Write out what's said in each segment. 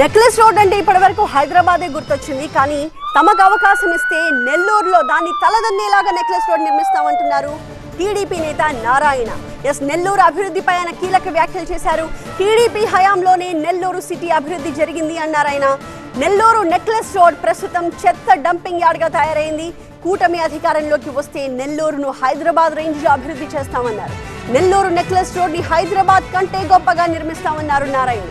Necklace road అంటే ఇప్పటివరకు హైదరాబాదే గుర్తొచ్చింది. కానీ తమకు అవకాశం ఇస్తే నెల్లూరులో దాన్ని తలదన్నేలాగా నెక్లెస్ రోడ్ నిర్మిస్తామంటున్నారు టీడీపీ నేత నారాయణ. ఎస్ నెల్లూరు అభివృద్ధిపై ఆయన కీలక వ్యాఖ్యలు చేశారు. టీడీపీ హయాంలోనే నెల్లూరు సిటీ అభివృద్ధి జరిగింది అన్నారు ఆయన. నెల్లూరు నెక్లెస్ రోడ్ ప్రస్తుతం చెత్త డంపింగ్ యార్డ్గా తయారైంది. కూటమి అధికారంలోకి వస్తే నెల్లూరును హైదరాబాద్ రేంజ్లో అభివృద్ధి చేస్తామన్నారు. నెల్లూరు నెక్లెస్ రోడ్ని హైదరాబాద్ కంటే గొప్పగా నిర్మిస్తామన్నారు నారాయణ.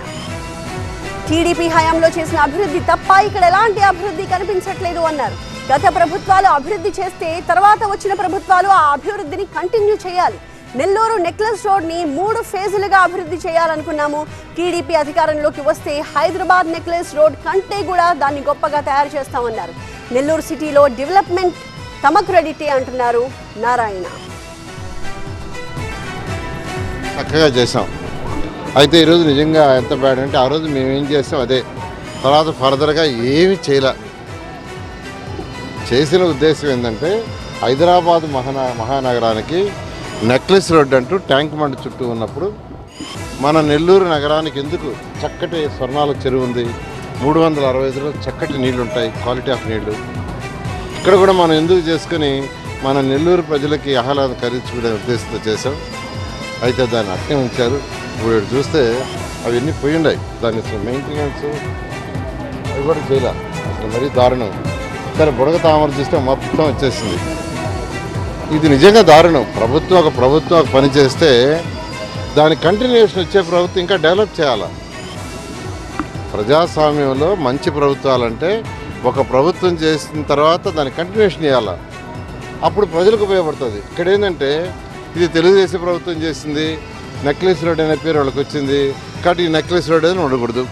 టీడీపీ హయాంలో చేసిన అభివృద్ధి తప్ప ఇక్కడ ఎలాంటి అభివృద్ధి కనిపించట్లేదు అన్నారు. గత ప్రభుత్వాలు అభివృద్ధి చేస్తే తర్వాత వచ్చిన ప్రభుత్వాలు ఆ అభివృద్ధిని కంటిన్యూ చేయాలి. నెల్లూరు నెక్లెస్ రోడ్ని మూడు ఫేజులుగా అభివృద్ధి చేయాలనుకున్నాము. టీడీపీ అధికారంలోకి వస్తే హైదరాబాద్ నెక్లెస్ రోడ్ కంటే కూడా దాన్ని గొప్పగా తయారు చేస్తామన్నారు. నెల్లూరు సిటీలో డెవలప్మెంట్ తమ క్రెడిటే అంటున్నారు నారాయణ. చక్కగా చేసాం అయితే ఈరోజు నిజంగా ఎంత బ్యాడ్ అంటే ఆ రోజు మేము ఏం చేస్తాం అదే తర్వాత ఫర్దర్గా ఏమి చేయలే. చేసిన ఉద్దేశం ఏంటంటే హైదరాబాద్ మహానా మహానగరానికి నెక్లెస్ రోడ్ అంటూ ట్యాంక్ మండ్ చుట్టూ ఉన్నప్పుడు మన నెల్లూరు నగరానికి ఎందుకు చక్కటి స్వర్ణాల చెరువు ఉంది? మూడు వందల అరవై ఐదులో చక్కటి నీళ్ళు ఉంటాయి క్వాలిటీ ఆఫ్ నీళ్ళు. ఇక్కడ కూడా మనం ఎందుకు చేసుకుని మన నెల్లూరు ప్రజలకి ఆహ్లాదం కలిగించుకునే ఉద్దేశంతో చేసాం అయితే దాన్ని అట్టే ఉంచారు. ఇప్పుడు చూస్తే అవన్నీ పోయి ఉన్నాయి. దాని మెయింటెనెన్స్ అవి కూడా చేయాలి. అసలు మరీ దారుణం. సరే బుడగ తామర చూస్తే మొత్తం వచ్చేసింది. ఇది నిజంగా దారుణం. ప్రభుత్వం ఒక ప్రభుత్వం ఒక పని చేస్తే దాని కంటిన్యూషన్ వచ్చే ప్రభుత్వం ఇంకా డెవలప్ చేయాలి? ప్రజాస్వామ్యంలో మంచి ప్రభుత్వాలంటే ఒక ప్రభుత్వం చేసిన తర్వాత దాని కంటిన్యూషన్ ఇవ్వాలి అప్పుడు ప్రజలకు ఉపయోగపడుతుంది. ఇక్కడ ఏంటంటే ఇది తెలుగుదేశం ప్రభుత్వం చేసింది. నెక్లెస్ రోడ్ అనే పేరు వాళ్ళకి వచ్చింది కాబట్టి ఈ నెక్లెస్ రోడ్ అని ఉండకూడదు.